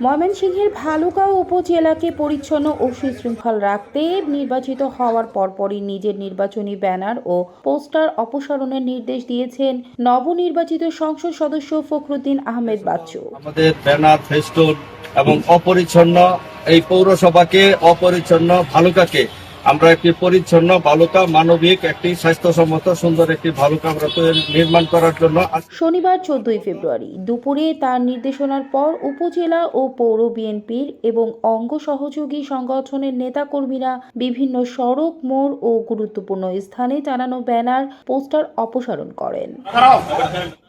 ময়মনসিংহের ভালুকা উপজেলাকে পরিচ্ছন্ন ও সুশৃঙ্খল রাখতে নির্বাচিত হওয়ার পরপরই নিজের নির্বাচনী ব্যানার ও পোস্টার অপসারণের নির্দেশ দিয়েছেন নবনির্বাচিত সংসদ সদস্য ফখরুদ্দিন আহমেদ বাচ্চু। আমাদের ব্যানার ফেস্টুন এবং অপরিচ্ছন্ন এই পৌরসভাকে অপরিচ্ছন্ন ভালুকাকে আমরা একটি পরিচ্ছন্ন ভালুকা মানবিক, একটি স্বাস্থ্যসম্মত, সুন্দর একটি ভালুকা আমরা নির্মাণ করার জন্য শনিবার, চোদ্দই ফেব্রুয়ারি। দুপুরে তার নির্দেশনার পর উপজেলা ও পৌর বিএনপির এবং অঙ্গ সহযোগী সংগঠনের নেতাকর্মীরা বিভিন্ন সড়ক, মোড় ও গুরুত্বপূর্ণ স্থানে টানানো ব্যানার, পোস্টার অপসারণ করেন।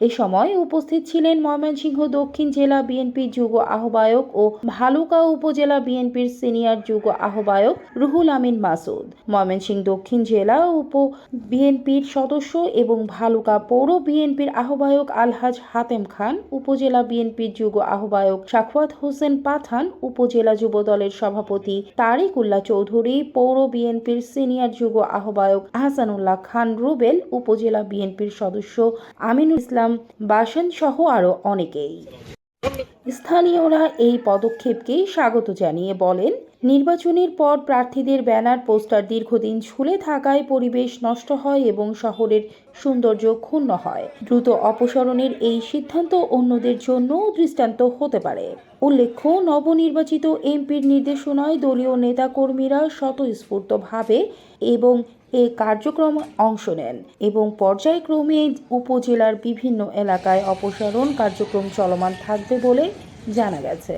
এ সময় উপস্থিত ছিলেন ময়মনসিংহ দক্ষিণ জেলা বিএনপির যুগ আহ্বায়ক ও ভালুকা উপজেলা বিএনপির সিনিয়র যুগ আহ্বায়ক রুহুল আমিন মাসুদ। ময়মনসিংহ দক্ষিণ জেলা উপ বিএনপির সদস্য এবং ভালুকা পৌর বিএনপির আহ্বায়ক আলহাজ হাতেম খান, উপজেলা বিএনপির যুগ আহ্বায়ক শাখওয়াত হোসেন পাঠান, উপজেলা যুবদলের সভাপতি তারিক উল্লাহ চৌধুরী, পৌর বিএনপির সিনিয়র যুগ আহ্বায়ক আহসানুল্লাহ খান রুবেল, উপজেলা বিএনপির সদস্য আমিনুল ইসলাম বাসন সহ আরও অনেকেই। স্থানীয়রা এই পদক্ষেপকে স্বাগত জানিয়ে বলেন নির্বাচনের পর প্রার্থীদের ব্যানার, পোস্টার দীর্ঘদিন ঝুলে থাকায় পরিবেশ নষ্ট হয় এবং শহরের সৌন্দর্য ক্ষুণ্ণ হয়। দ্রুত অপসারণের এই সিদ্ধান্ত অন্যদের জন্য দৃষ্টান্ত হতে পারে। উল্লেখ্য, নবনির্বাচিত এমপির নির্দেশনায় দলীয় নেতাকর্মীরা স্বতঃস্ফূর্তভাবে এবং এ কার্যক্রমে অংশ নেন এবং পর্যায়ক্রমে উপজেলার বিভিন্ন এলাকায় অপসারণ কার্যক্রম চলমান থাকবে বলে জানা গেছে।